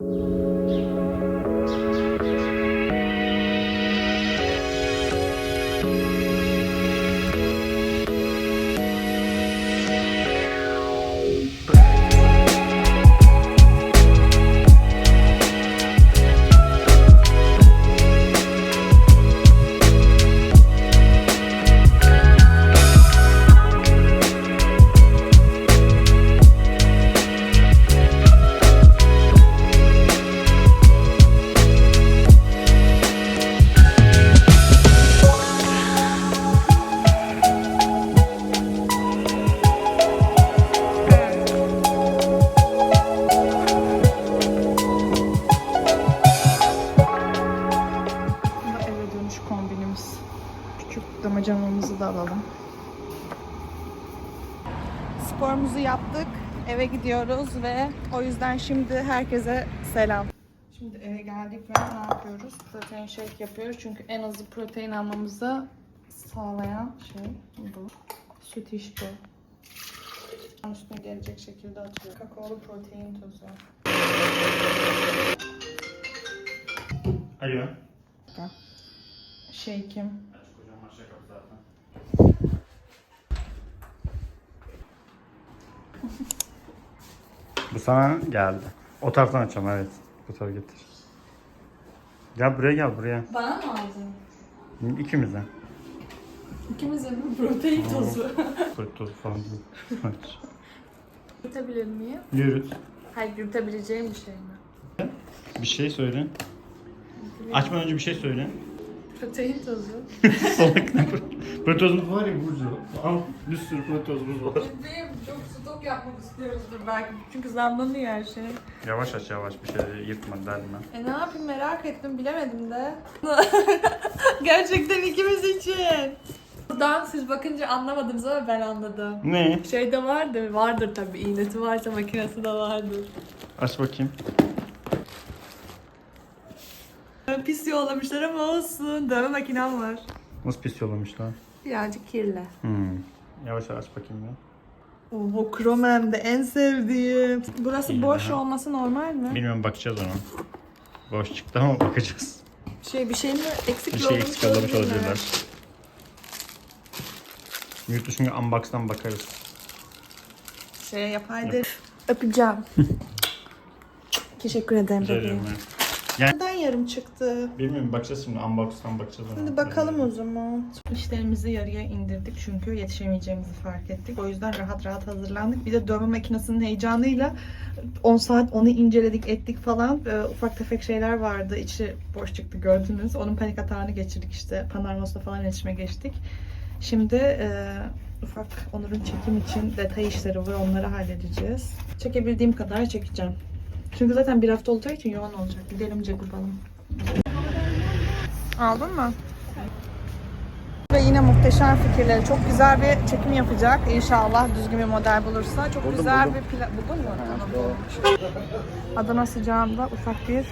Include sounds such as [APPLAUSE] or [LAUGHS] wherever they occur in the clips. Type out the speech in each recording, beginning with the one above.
Bu Küçük damacanamızı da alalım. Sporumuzu yaptık. Eve gidiyoruz ve o yüzden şimdi herkese selam. Şimdi eve geldik ve ne yapıyoruz? Protein shake yapıyoruz. Çünkü en azı protein almamızı sağlayan şey bu. Süt iş bu. Üstüne gelecek şekilde atıyor. Kakaolu protein tozu. Alo. Shake'im. Kocaman şaka zaten. Bu sana geldi. O taraftan açacağım evet. Bu tarafa getir. Gel buraya gel buraya. Bana mı aldın? İkimize. İkimize mi? Protein tozu. Fırt tozu falan değil. [LAUGHS] Aç. Yutabilir miyim? Yürüt. Hayır yutabileceğim bir şey mi? Bir şey söyle. Açmadan önce bir şey söyle. Protein tozu. Salak ne Fırt tozumuz var ya Burcu. Al bir sürü fırt tozumuz var. Benim çok stok yapmak istiyoruzdur belki. Çünkü zamlanıyor her şey. Yavaş aç yavaş bir şey yırtma delme. E ne yapayım merak ettim bilemedim de. [LAUGHS] Gerçekten ikimiz için. Buradan siz bakınca anlamadınız ama ben anladım. Ne? Şeyde vardır, vardır tabii. İğnesi varsa makinesi de vardır. Aç bakayım. Pis yollamışlar ama olsun. Dövme makinem var. Nasıl pis yollamışlar? Birazcık kirli. Hmm. Yavaş aç bakayım ya. Oho kromem de en sevdiğim. Burası İyi boş ha. olması normal mi? Bilmiyorum bakacağız ona. Boş çıktı ama bakacağız. Şey bir şey mi eksik Bir şey eksik yollamış olabilirler. Yurt dışında unbox'tan bakarız. Şey yapaydı. Öpeceğim. [LAUGHS] Teşekkür ederim Rica ederim. Ya. Neden yarım çıktı? Bilmiyorum bakacağız şimdi unbox'tan bakacağız. Hadi bakalım o zaman. İşlerimizi yarıya indirdik çünkü yetişemeyeceğimizi fark ettik. O yüzden rahat rahat hazırlandık. Bir de dövme makinesinin heyecanıyla 10 saat onu inceledik ettik falan. Ee, ufak tefek şeyler vardı. İçi boş çıktı gördünüz. Onun panik atağını geçirdik işte. Panormos'la falan iletişime geçtik. Şimdi e, ufak Onur'un çekim için detay işleri var. Onları halledeceğiz. Çekebildiğim kadar çekeceğim. Çünkü zaten bir hafta olacağı için yoğun olacak. Gidelim yapalım. Aldın mı? Ve yine muhteşem fikirleri. Çok güzel bir çekim yapacak. İnşallah düzgün bir model bulursa. Çok güzel bir plan... Buldun mu? Tamam. Adana sıcağında ufak bir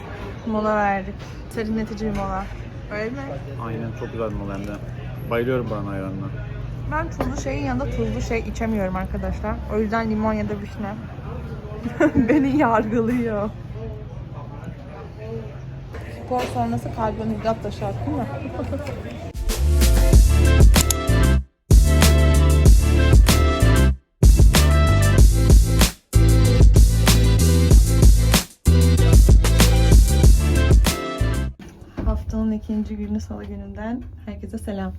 mola verdik. Serinletici bir mola. Öyle mi? Aynen çok güzel bir mola hem de. Bayılıyorum buranın ayranına. Ben tuzlu şeyin yanında tuzlu şey içemiyorum arkadaşlar. O yüzden limon ya da vişne. [LAUGHS] Beni yargılıyor. Spor sonrası karbonhidrat da şart değil mi? Haftanın ikinci günü salı gününden herkese selam.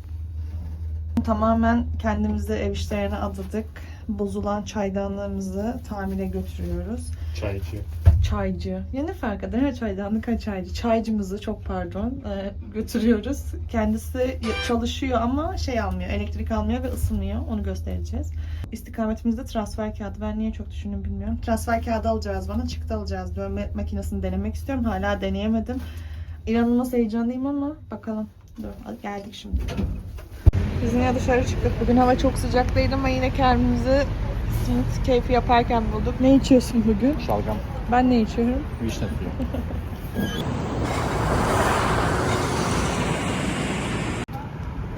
Tamamen kendimizi ev işlerine adadık. Bozulan çaydanlığımızı tamire götürüyoruz. Çay içiyor. Çaycı. Ya ne fark eder? Her çaydanlık her çaycı. Çaycımızı çok pardon e, götürüyoruz. Kendisi çalışıyor ama şey almıyor. Elektrik almıyor ve ısınmıyor. Onu göstereceğiz. İstikametimizde transfer kağıdı. Ben niye çok düşündüm bilmiyorum. Transfer kağıdı alacağız bana. Çıktı alacağız. Dövme makinesini denemek istiyorum. Hala deneyemedim. İnanılmaz heyecanlıyım ama bakalım. Dur geldik şimdi. Biz yine dışarı çıktık. Bugün hava çok sıcaktaydı ama yine kendimizi simit keyfi yaparken bulduk. Ne içiyorsun bugün? Şalgam. Ben ne içiyorum? Vişne suyu.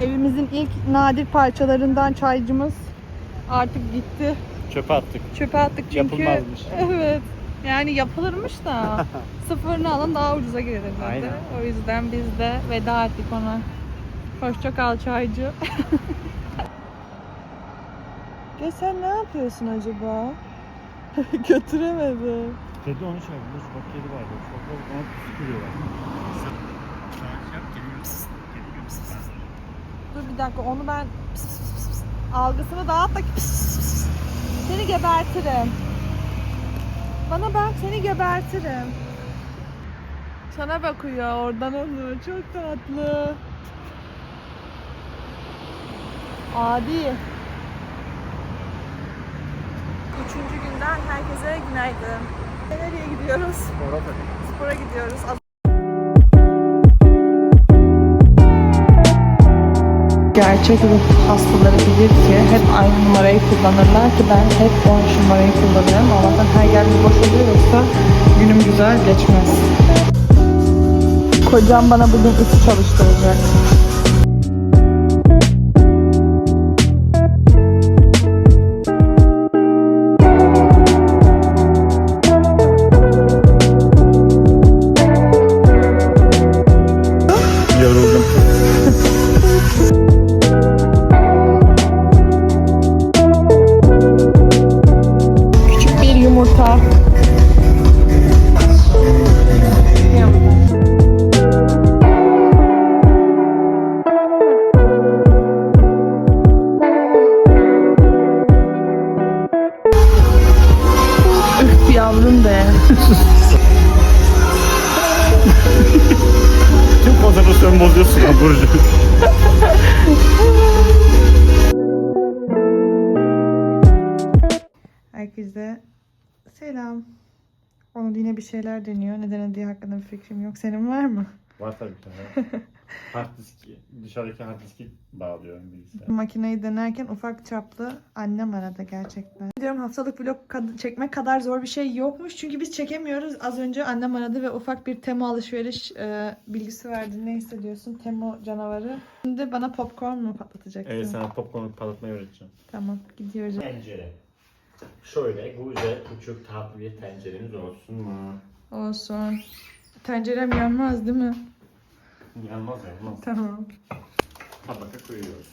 [LAUGHS] Evimizin ilk nadir parçalarından çaycımız artık gitti. Çöpe attık. Çöpe attık çünkü. Yapılmazmış. [LAUGHS] Evet. Yani yapılırmış da [LAUGHS] sıfırını alın daha ucuza gelir. O yüzden biz de veda ettik ona. Hoşça kal çaycı. ya sen ne yapıyorsun acaba? [LAUGHS] Götüremedim. Kedi onu çağırdı. Bak kedi vardı. Çok da ona sıkılıyorlar. Dur bir dakika onu ben algısını dağıt da seni gebertirim. Bana bak seni gebertirim. Sana bakıyor oradan onu çok tatlı. Adi. Üçüncü günden herkese günaydın. Nereye gidiyoruz? Spora tabii. Spora gidiyoruz. Gerçek ruh hastaları bilir ki hep aynı numarayı kullanırlar ki ben hep 13 numarayı kullanıyorum. Allah'tan her yer boş oluyor yoksa günüm güzel geçmez. Kocam bana bugün üst çalıştıracak. Yine bir şeyler deniyor. Neden diye hakkında bir fikrim yok. Senin var mı? Var tabii ki. [LAUGHS] hard diski, dışarıdaki hard diski bağlıyorum bilgisayara. Makineyi denerken ufak çaplı annem aradı gerçekten. Diyorum haftalık vlog kad- çekmek kadar zor bir şey yokmuş. Çünkü biz çekemiyoruz. Az önce annem aradı ve ufak bir Temo alışveriş e, bilgisi verdi. Ne hissediyorsun? Temo canavarı. Şimdi bana popcorn mu patlatacaksın? Evet sana popcorn patlatmayı öğreteceğim. Tamam gidiyoruz. Tencere. Şöyle güzel küçük tatlı bir tenceremiz olsun mu? Olsun. Tencerem yanmaz değil mi? Yanmaz yanmaz. Tamam. Tabaka koyuyoruz.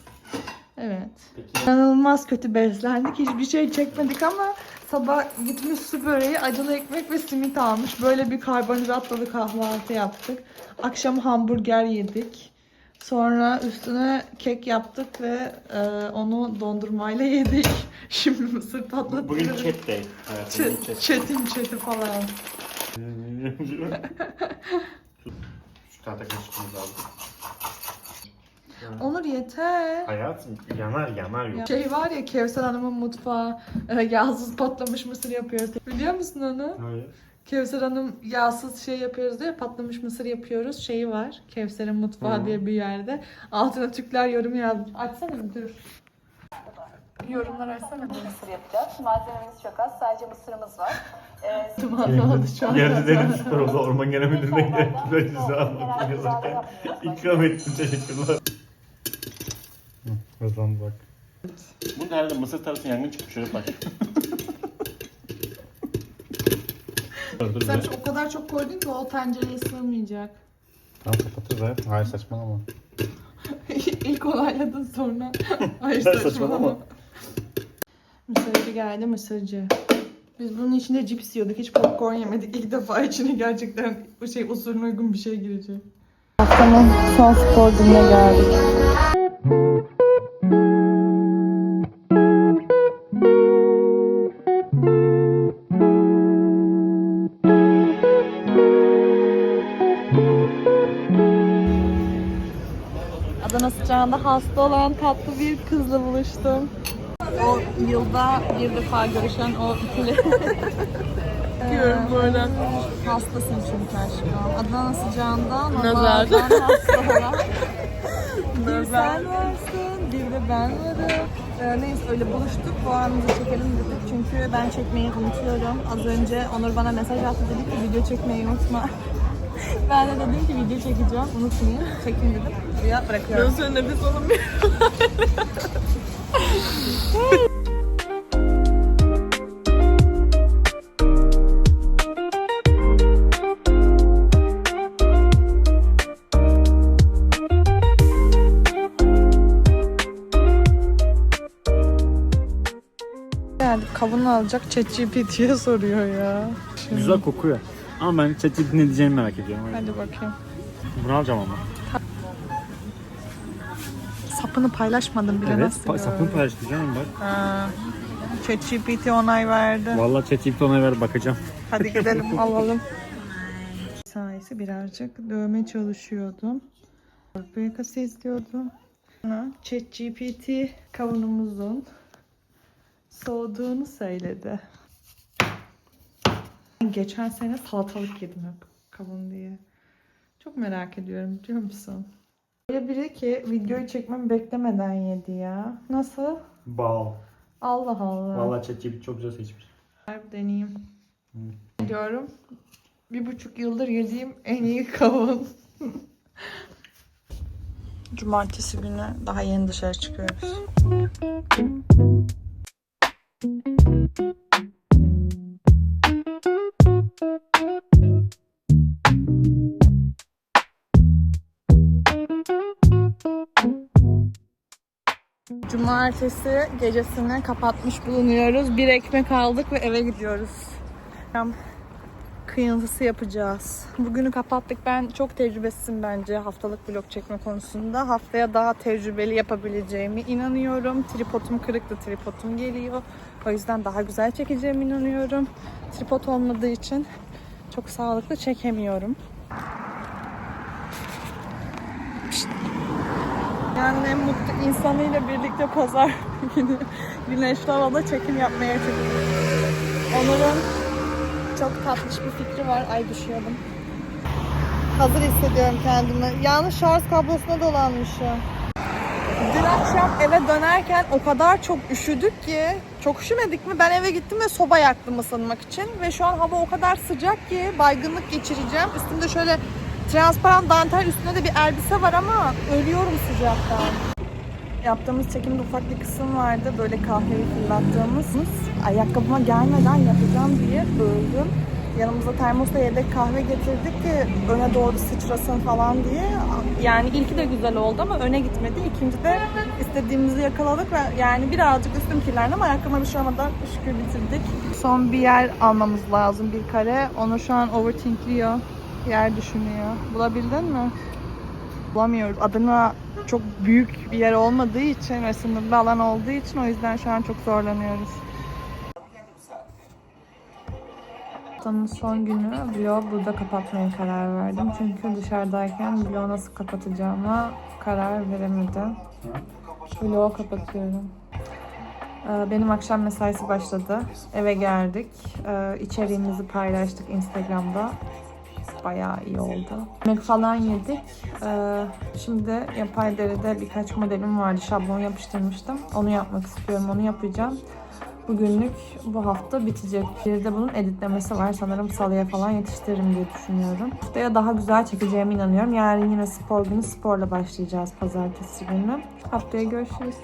Evet. Peki İnanılmaz kötü beslendik. Hiçbir şey çekmedik ama sabah gitmiş su böreği, acılı ekmek ve simit almış. Böyle bir karbonhidratlı kahvaltı yaptık. Akşam hamburger yedik. Sonra üstüne kek yaptık ve e, onu dondurmayla yedik. [LAUGHS] Şimdi mısır patlatıyoruz. bugün chat day. hayatım, bugün Ç- chat. Çetin çeti falan. [LAUGHS] Şu tahta kaşıkımızı aldık. Onur yeter. Hayatım yanar yanar yok. Şey var ya Kevser Hanım'ın mutfağı e, yağsız patlamış mısır yapıyoruz. Biliyor musun onu? Hayır. Kevser Hanım yağsız şey yapıyoruz diye patlamış mısır yapıyoruz. Şeyi var. Kevser'in mutfağı diye bir yerde. Altına Türkler yorum yazmış. Açsana dur. Yorumlar açsana bir. mısır yapacağız. Malzememiz çok az. Sadece mısırımız var. Ee, Anlamadı şu an. Yerde dedim süper oldu. Orman Genel Müdürlüğü'ne bizi almak yazarken. İkram ettim teşekkürler. Hızlandı bak. Bunda herhalde mısır tarafı yangın çıkmış şöyle bak. [LAUGHS] Dur Sen dur. o kadar çok koydun ki o tencereye sığmayacak. Tamam kapatırız hayatım. Hayır saçmalama. [LAUGHS] İlk olayladın sonra. [LAUGHS] Hayır Hayır, saçmalama. saçmalama. Mısırcı geldi mısırcı. Biz bunun içinde cips yiyorduk. Hiç popcorn yemedik. İlk defa içine gerçekten bu şey usulüne uygun bir şey girecek. Haftanın son spor gününe geldik. Hasta olan tatlı bir kızla buluştum. O yılda bir defa görüşen o ikili. [LAUGHS] Diyorum böyle. Hastasın çünkü aşkım. Adana sıcağında normalden hasta olan [LAUGHS] bir sen varsın, bir de ben varım. Ee, neyse öyle buluştuk. Bu anımızı çekelim dedik. Çünkü ben çekmeyi unutuyorum. Az önce Onur bana mesaj attı dedi ki video çekmeyi unutma. [LAUGHS] ben de dedim ki video çekeceğim. Unutmayayım. Çekin dedim. Buraya bırakıyorum. Ben nefes alamıyorum. geldik. Alacak ChatGPT'ye soruyor ya. Şimdi... Güzel kokuyor. Ama ben ChatGPT'nin ne diyeceğini merak ediyorum. Hadi bakayım. Bunu alacağım ama. Sapını paylaşmadım bile Evet, nasıl pa- sapını paylaştım canım bak. Ha. ChatGPT onay verdi. Vallahi ChatGPT ona ver bakacağım. Hadi gidelim [LAUGHS] alalım. Sayesi birazcık dövme çalışıyordum. Korku yakası izliyordum. ChatGPT kavunumuzun soğuduğunu söyledi. Geçen sene salatalık yedim hep kavun diye. Çok merak ediyorum biliyor musun? Böyle biri ki videoyu çekmemi beklemeden yedi ya. Nasıl? Bal. Allah Allah. Vallahi ChatGPT çok güzel seçmiş. Bir deneyeyim. Diyorum. Bir buçuk yıldır yediğim en iyi kavun. [LAUGHS] Cumartesi günü daha yeni dışarı çıkıyoruz. Cumartesi gecesini kapatmış bulunuyoruz. Bir ekmek aldık ve eve gidiyoruz. Akşam kıyıntısı yapacağız. Bugünü kapattık. Ben çok tecrübesizim bence haftalık vlog çekme konusunda. Haftaya daha tecrübeli yapabileceğimi inanıyorum. Tripodum kırıktı, tripodum geliyor. O yüzden daha güzel çekeceğime inanıyorum. Tripod olmadığı için çok sağlıklı çekemiyorum. Yani en mutlu insanıyla birlikte pazar [LAUGHS] günü güneşli havada çekim yapmaya çıktık. Onur'un çok tatlış bir fikri var. Ay düşüyordum. Hazır hissediyorum kendimi. Yanlış şarj kablosuna dolanmışım. Dün akşam eve dönerken o kadar çok üşüdük ki çok üşümedik mi? Ben eve gittim ve soba yaktım ısınmak için ve şu an hava o kadar sıcak ki baygınlık geçireceğim. Üstümde şöyle transparan dantel üstünde de bir elbise var ama ölüyorum sıcaktan. Yaptığımız çekimde ufak bir kısım vardı. Böyle kahveyi fırlattığımız. Ayakkabıma gelmeden yapacağım diye öldüm. Yanımıza termosla yedek kahve getirdik ki öne doğru sıçrasın falan diye. Yani ilki de güzel oldu ama öne gitmedi. İkinci de istediğimizi yakaladık ve yani birazcık üstüm kirlendi ama ayakkabıma bir şey olmadan şükür bitirdik. Son bir yer almamız lazım bir kare. Onu şu an overthinkliyor. Yer düşünüyor. Bulabildin mi? bulamıyoruz. Adana çok büyük bir yer olmadığı için ve sınırlı alan olduğu için o yüzden şu an çok zorlanıyoruz. Haftanın son günü vlogu burada kapatmaya karar verdim. Çünkü dışarıdayken vlogu nasıl kapatacağıma karar veremedim. Vlogu kapatıyorum. Ee, Benim akşam mesaisi başladı. Eve geldik. Ee, İçeriğimizi paylaştık Instagram'da bayağı iyi oldu. Yemek falan yedik. Ee, şimdi yapay deride birkaç modelim vardı. Şablon yapıştırmıştım. Onu yapmak istiyorum. Onu yapacağım. Bugünlük bu hafta bitecek. Bir de bunun editlemesi var. Sanırım salıya falan yetiştiririm diye düşünüyorum. Haftaya daha güzel çekeceğime inanıyorum. Yarın yine spor günü sporla başlayacağız pazartesi günü. Haftaya görüşürüz.